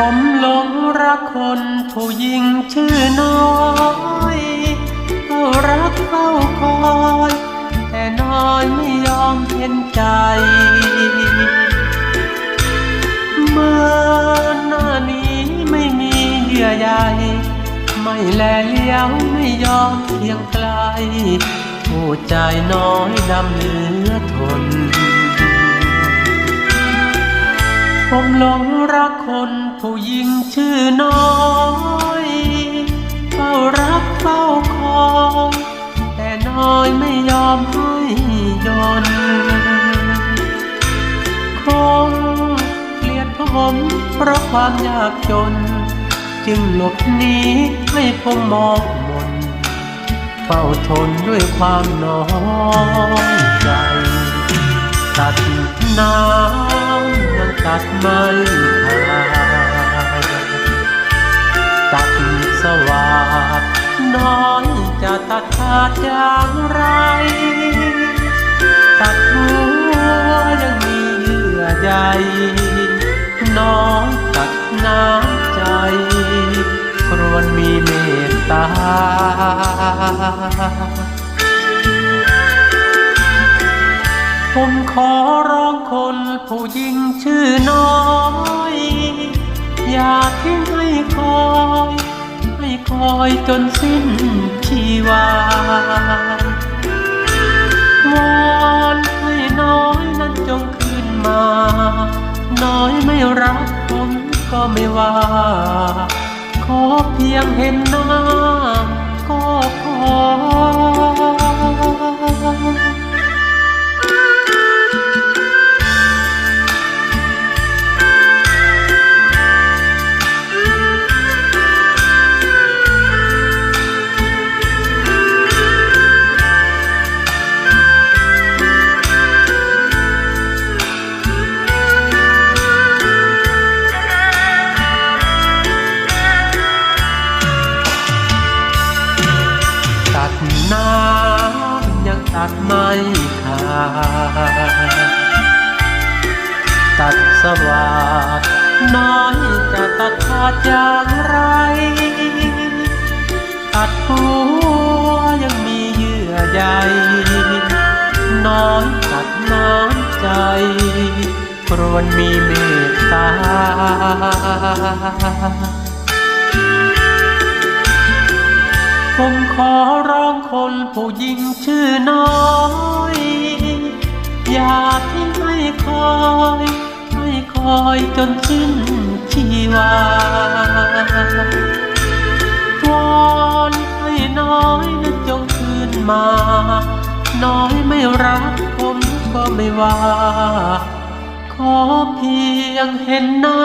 ผมหลงรักคนผู้หญิงชื่อน้อยเฝ้ารักเฝ้าคอยแต่น้อยไม่ยอมเห็นใจ เมื่อหน้านี้ไม่มีเยื่อใยไม่แลเลี้ยวไม่ยอมเคียงไกลผู้ใจน้อยดำเหลือทน ผมหลงรักคนผู้หญิงชื่อน้อยเฝ้ารักเฝ้าคอยแต่น้อยไม่ยอมให้ยนคงเกลียดผมเพราะความยากจน จึงหลบหนีให้ผมมองมนเฝ้าทนด้วยความน้อยใจตัดน้ำ ตัดไม่ขาดตัดสวัสดน้อยจะตัดขาดอย่างไร ตัดหัวยังมีเยื่อใยน้อยตัดน้ำใจ ครวนมีเมตตา ผมขอร้องคนผู้หญิงชื่อน้อย อย่าทิ้งให้คอยให้คอยจนสิ้นชีวาวอนให้น้อยนั้นจงคืนมา น้อยไม่รักผมก็ไม่ว่า ขอเพียงเห็นหน้ ดไม่ขาดตัดสวัสดน้อยจะตัดขาดอย่างไร ตัดหัวยังมีเยื่อใยน้อยตัดน้ำใจครวนมีเมตตา ผมขอร้องคนผู้หญิงชื่อน้อย อย่าทิ้งให้คอยให้คอยจนสิ้นชีวาวอนให้น้อยนั้นจงคืนมา น้อยไม่รักผมก็ไม่ว่า ขอเพียงเห็นหน้า